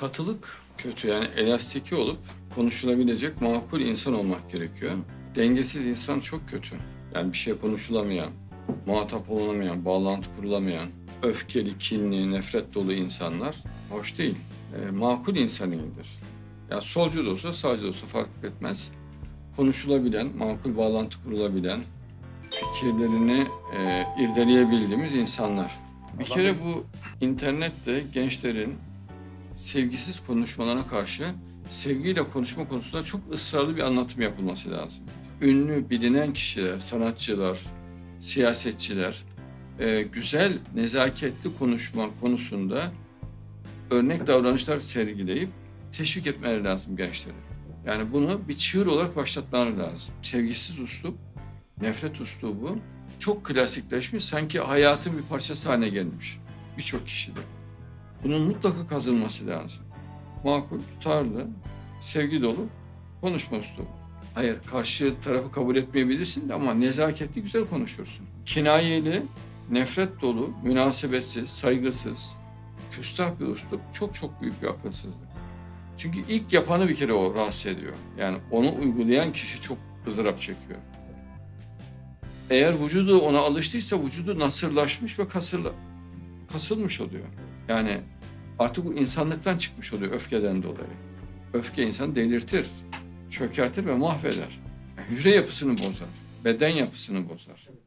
Katılık kötü yani elastiki olup konuşulabilecek makul insan olmak gerekiyor. Dengesiz insan çok kötü. Yani bir şey konuşulamayan, muhatap olunamayan, bağlantı kurulamayan, öfkeli, kinli, nefret dolu insanlar hoş değil. E, makul insan iyidir. Ya solcu da olsa sağcı da olsa fark etmez. Konuşulabilen, makul bağlantı kurulabilen, fikirlerini e, irdeleyebildiğimiz insanlar. Bir kere bu internette gençlerin sevgisiz konuşmalarına karşı sevgiyle konuşma konusunda çok ısrarlı bir anlatım yapılması lazım. Ünlü, bilinen kişiler, sanatçılar, siyasetçiler e, güzel, nezaketli konuşma konusunda örnek davranışlar sergileyip teşvik etmeleri lazım gençleri. Yani bunu bir çığır olarak başlatmaları lazım. Sevgisiz uslup, nefret uslubu çok klasikleşmiş, sanki hayatın bir parçası haline gelmiş birçok kişide. Bunun mutlaka kazınması lazım. Makul, tutarlı, sevgi dolu konuşma. Hayır, karşı tarafı kabul etmeyebilirsin de ama nezaketli güzel konuşursun. Kinayeli, nefret dolu, münasebetsiz, saygısız, küstah bir üslup çok çok büyük bir akılsızlık. Çünkü ilk yapanı bir kere o rahatsız ediyor. Yani onu uygulayan kişi çok ızdırap çekiyor. Eğer vücudu ona alıştıysa vücudu nasırlaşmış ve kasırla, kasılmış oluyor. Yani artık bu insanlıktan çıkmış oluyor öfkeden dolayı. Öfke insanı delirtir, çökertir ve mahveder. Hücre yapısını bozar, beden yapısını bozar.